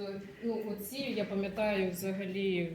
То, ну, оці, я пам'ятаю, взагалі,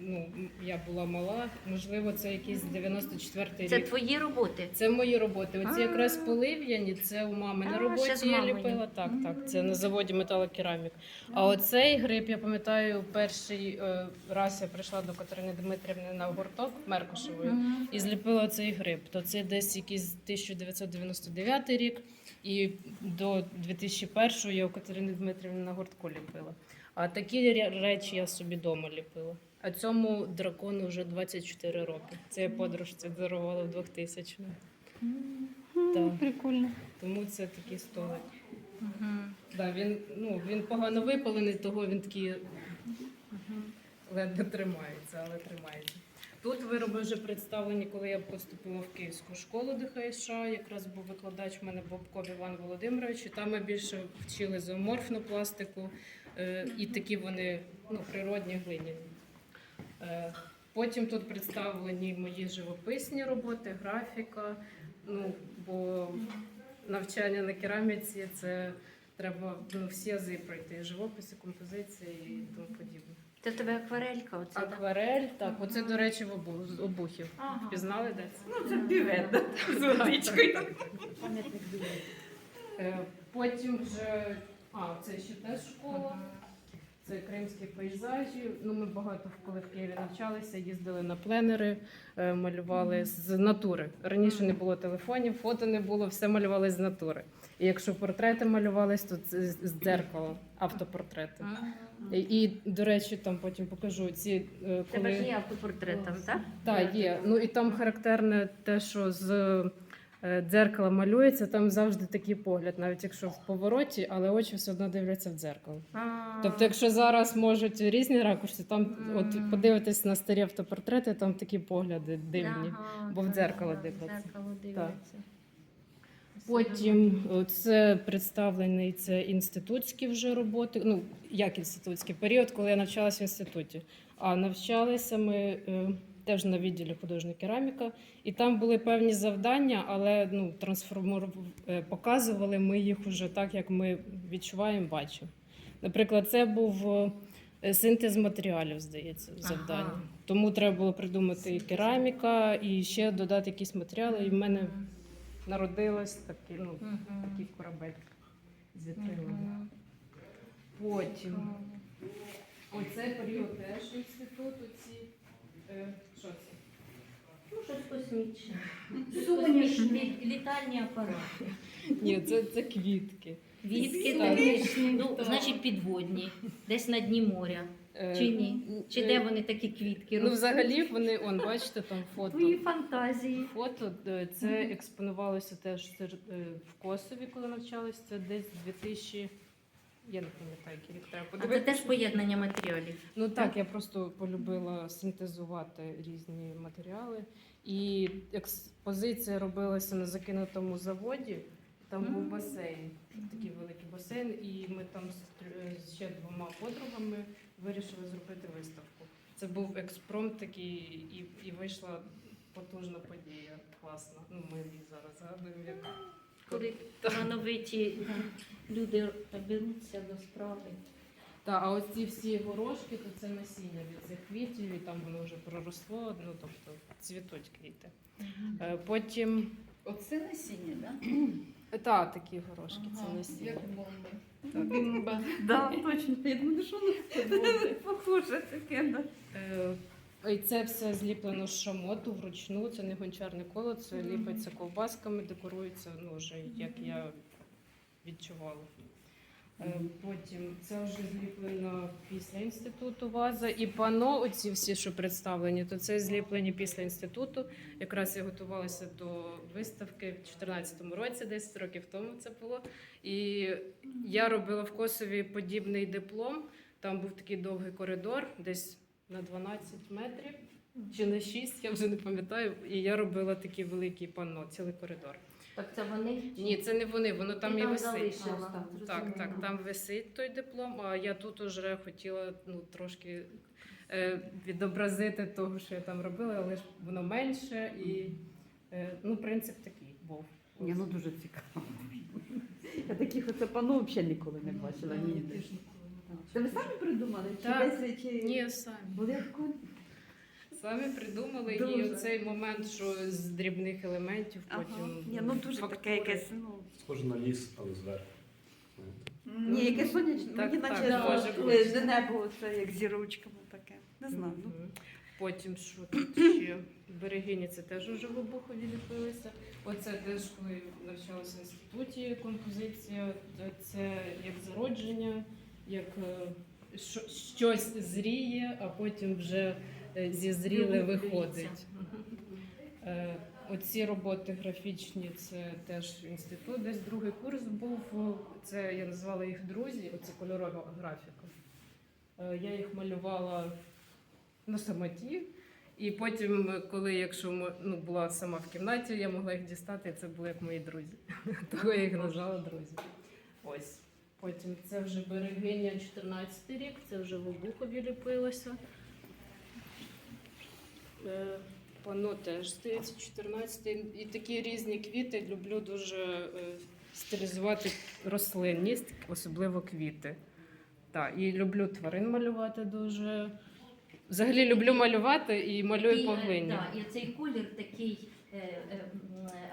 ну, я була мала, можливо, це якийсь 94-й Це рік. твої роботи. Це мої роботи. Оці А. якраз полив'яні, це у мами А, на ще з роботі я мамою. ліпила. Так, так. Це на заводі металокерамік. А оцей гриб, я пам'ятаю, перший е, раз я прийшла до Катерини Дмитрівни на гурток Меркушевої. Мгм. І зліпила цей гриб. То це десь якийсь 1999 рік, і до 2001 я у Катерини Дмитрівни на гуртку ліпила. А такі ря- речі я собі вдома ліпила. А цьому дракону вже 24 роки. Це я подружці дарувала в 2000 Так. Прикольно. Тому це такий столик. Мгм. Да, він, ну, він погано випалений, того він такий ледве тримається, але тримається. Тут вироби вже представлені, коли я поступила в Київську школу ДХС, якраз був викладач в мене Бобков Іван Володимирович, і там ми більше вчили зооморфну пластику, е, і такі вони ну, природні глиняні. Е, Потім тут представлені мої живописні роботи, графіка. Ну, бо навчання на кераміці це треба ну, всі ази пройти: і живопис, і тому подібне. Це тебе акварелька. Оце, так? Акварель, так, оце, до речі, в обу- з обухів. Ага. Пізнали де це? Ну, це бювет з водичкою. Пам'ятник. Е, Потім вже, а, це ще теж школа. Це кримські пейзажі. Ну, ми багато коли в Києві навчалися, їздили на пленери, е, малювали з натури. Раніше не було телефонів, фото не було, все малювали з натури. І якщо портрети малювались, то це з дзеркала, автопортрети. І, до речі, там потім покажу ці е, Тебе ж є автопортрет там, так? так, є. Ну і там характерне те, що з е, дзеркала малюється, там завжди такий погляд, навіть якщо в повороті, але очі все одно дивляться в дзеркало. Тобто, якщо зараз можуть різні ракурси, там от подивитись на старі автопортрети, там такі погляди дивні. Бо в дзеркало дивляться. Дзеркало дивляться. Потім це представлений це інститутські вже роботи. Ну як інститутський період, коли я навчалася в інституті. А навчалися ми е, теж на відділі художня кераміка, і там були певні завдання, але ну трансформували, показували ми їх уже так, як ми відчуваємо, бачимо. Наприклад, це був е, синтез матеріалів, здається, завдання. Ага. Тому треба було придумати і кераміка, і ще додати якісь матеріали. І в мене Мгм. народилась такий, ну, Мгм. такий корабель з вітрилами. Мгм. Потім оцей період теж інституту ці. Що це? Ну, щось космічне. Сумішні літальні апарати. Ні, це, це квітки. Квітки Так. такі, ну, значить, підводні, десь на дні моря. Е, Чи ні? Чи е, де вони такі квітки Ну, ростуть? взагалі, вони, он, бачите, там фото. Твої фантазії. Фото е, це експонувалося теж серед- е, в Косові, коли навчалися. Це десь 2000, я не пам'ятаю, який рік треба А це подивитися. теж поєднання матеріалів. Ну так, я просто полюбила синтезувати різні матеріали. І експозиція робилася на закинутому заводі. Там був Мгм. басейн, такий великий басейн, і ми там з тр- з ще двома подругами вирішили зробити виставку. Це був експромт такий, і, і вийшла потужна подія. Класна. Ну, ми її зараз згадуємо як Коли талановиті люди беруться до справи. Так, а ось ці всі горошки, то це насіння від цих квітів, і там воно вже проросло, ну тобто цвітуть квіти. Е, Потім, Оце насіння, так? так, такі горошки, це насіння. Як бомба. Так. Бімба. Да, точно. Я думаю, що воно похоже таке, да. Е, І це все зліплено з шамоту вручну, це не гончарне коло, це ліпиться ковбасками, декорується, ну вже як я відчувала. Е, Потім це вже зліплено після інституту ваза. І пано, оці всі, що представлені, то це зліплені після інституту. Якраз я готувалася до виставки в 2014 році, 10 років тому це було. І я робила в Косові подібний диплом. Там був такий довгий коридор, десь на 12 метрів чи на 6, я вже не пам'ятаю. І я робила такий великий панно, цілий коридор. Так це вони? Ні, це не вони, воно там Ти і там висить. залишила. Так, так, там висить той диплом, а я тут уже хотіла ну, трошки е, відобразити того, що я там робила, але ж воно менше і е, ну, принцип такий був. Ні, ну дуже цікаво. Я таких оце панно взагалі ніколи не бачила. Ні, Це ви самі придумали? Чи Так. десь чи Ні, самі. були в кон- Самі придумали і Дуже. цей момент, що з дрібних елементів Ага. потім. Ні, ну дуже фактури. таке якесь, ну. Схоже на ліс, але зверху. Ні, яке сонячне, Так, мені так, наче да, може е, бути. не небо, це як зірочками таке. Не знаю. ну. Мгм. Потім що тут ще? Берегині це теж уже в ліпилися. Оце теж, коли навчалася в інституті композиція, це як зародження, як е, щось зріє, а потім вже е, зізріле виходить. Е, Оці роботи графічні, це теж інститут, десь другий курс був. Це я назвала їх друзі, оці кольорова графіка. Я їх малювала на самоті. І потім, коли якщо ну, була сама в кімнаті, я могла їх дістати, і це були як мої друзі. Того я їх назвала друзі. Ось. Потім це вже берегиня 14 рік, це вже в Обухові ліпилося. Е, Пано теж здається 14 і такі різні квіти. Люблю дуже е, стилізувати рослинність, особливо квіти. Так, і люблю тварин малювати дуже. Взагалі люблю малювати і малюю І, е, глині. да, і цей колір такий.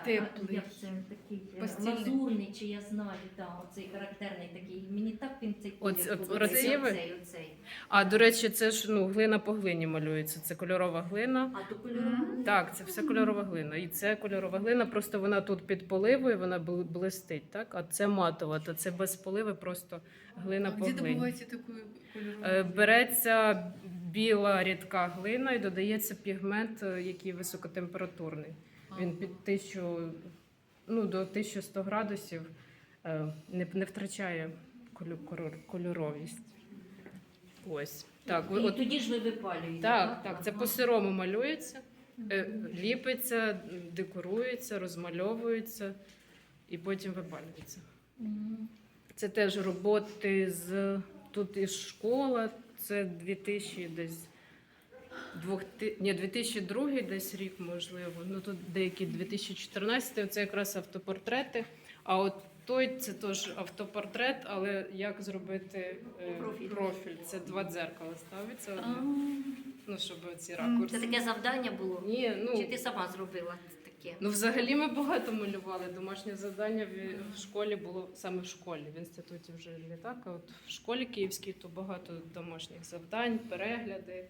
Теплий. Як це такий е, Постільний. лазурний, чи я знаю, да, оцей характерний такий. Мені так він цей колір Оце- от подобається. Оцей, оцей. А до речі, це ж ну, глина по глині малюється. Це кольорова глина. А то кольоровий. Так, це все кольорова глина. І це кольорова глина, просто вона тут під поливою, вона бл- блистить, так? А це матова, то це без поливи, просто глина А по где глині. добываете такую кольоровую? Е, Береться біла рідка глина і додається пігмент, е, який високотемпературний. Він під 1000, ну, до 1100 градусів е, не, не втрачає кольоровість. Ось. Так, і от, тоді ж ви випалюєте. так, так, це по сирому малюється, е, ліпиться, декорується, розмальовується і потім випалюється. Це теж роботи з тут і школа. Це 2000 десь. Ні, 2002 десь рік, можливо. Ну тут деякі 2014, це якраз автопортрети. А от той це теж автопортрет, але як зробити е, Профіль. профіль? Це два дзеркала ставиться, одне, ну щоб ці ракурси. Це таке завдання було? Ні, ну Чи ти сама зробила таке? Ну, взагалі ми багато малювали. Домашнє завдання в- в школі було саме в школі. В інституті вже не так. А от в школі київській то багато домашніх завдань, перегляди.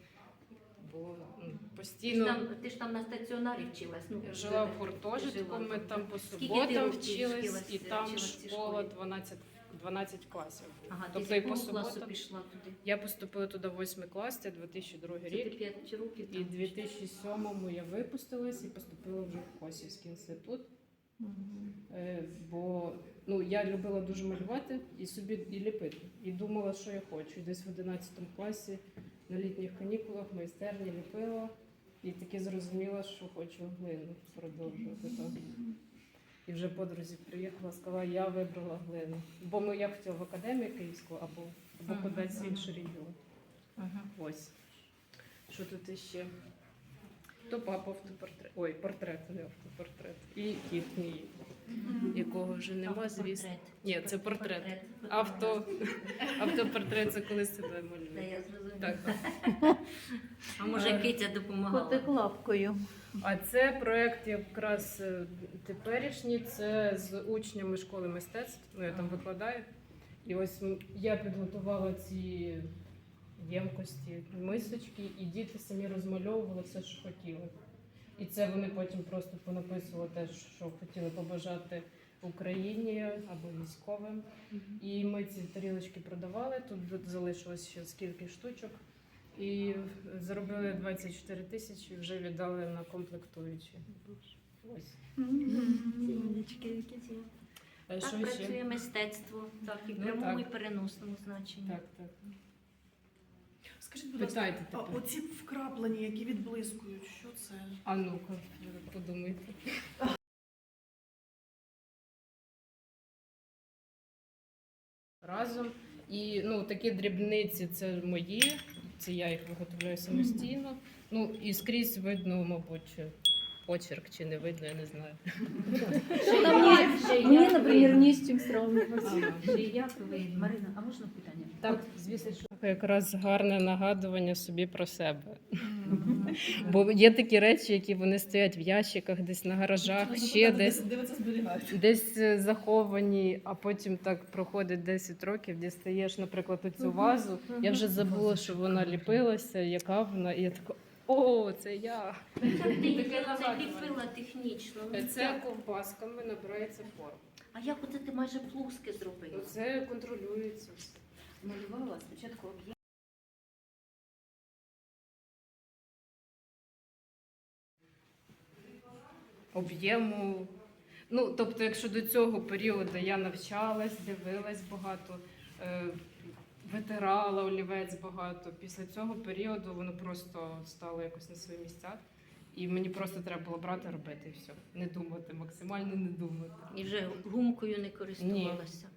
Було ну, Ти ж, постійно. там, ти ж там на стаціонарі вчилась. Ну, жила в гуртожитку, ми там по Скільки ти суботам років вчились, вчилась- і там вчилась в цій школа школі? 12, 12 класів. Ага, ти Тобто з і по якого класу суботам. пішла туди? Я поступила туди 8 клас, це 2002 Це ти рік. 5 років І там? в 2007 я випустилась і поступила вже в Косівський інститут. Мгм. Е, Бо ну, я любила дуже малювати і собі і ліпити. І думала, що я хочу. І десь в 11 класі на літніх канікулах в майстерні ліпила і таки зрозуміла, що хочу глину продовжувати. Так. І вже подрузі приїхала, сказала, я вибрала глину. Бо ми, я хотіла в академію Київську або, або кудись в мгм. інший регіон. Мгм. Ось. Що тут іще? То папа автопортрет. Ой, портрет, не автопортрет. І кіт мій, якого вже нема, звісно. Ні, це портрет. Авто, автопортрет це коли себе Та малює. я зрозуміла. Так, так. А може Китя допомагала? Котик лапкою. А це проект якраз е, теперішній. Це з учнями школи мистецтв. Ну я там викладаю. І ось м- я підготувала ці ємкості, мисочки, і діти самі розмальовували все, що хотіли. І це вони потім просто понаписували те, що хотіли побажати Україні або військовим. І ми ці тарілочки продавали. Тут залишилось ще скільки штучок. І заробили 24 тисячі, вже віддали на комплектуючі. Ось. А Так працює мистецтво, так і в Ну, прямому, так. і переносному значенні. Так, так. Скажіть, будь ласка, Питайте а тепер. оці вкраплення, які відблискують, що це? А ну-ка, подумайте. Разом. І ну, такі дрібниці це мої, це я їх виготовляю самостійно. Ну і скрізь видно, мабуть, почерк чи не видно, я не знаю. Мені, наприклад, не з чим сравнювати. Марина, а можна питання? Так, звісно, що якраз гарне нагадування собі про себе. Бо є такі речі, які вони стоять в ящиках, десь на гаражах, ще десь. Десь е, заховані, а потім так проходить 10 років, дістаєш, наприклад, цю вазу. Я вже забула, що вона ліпилася, яка вона, і я така, о, це я. Це ліпила технічно? Це ковбасками набирається форма. А як оце ти майже плоске зробила? Ну, Це контролюється все. Малювала спочатку об'єм. об'єму. Ну, тобто, якщо до цього періоду я навчалась, дивилась багато, е, витирала олівець багато, після цього періоду воно просто стало якось на свої місця. І мені просто треба було брати, робити і все. Не думати, максимально не думати. І вже гумкою не користувалася.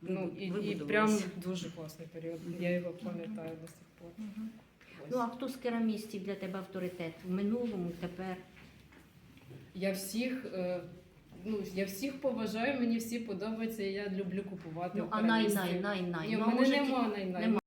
Ну і, і прям дуже класний період. Я його пам'ятаю до сих пор. Ну а хто з керамістів для тебе авторитет? В минулому, тепер? Я всіх. е, Ну, я всіх поважаю, мені всі подобаються, і я люблю купувати. Ну а най, керамістів. най, най, най. Ні, в Ну, мене може, нема най-най. нема.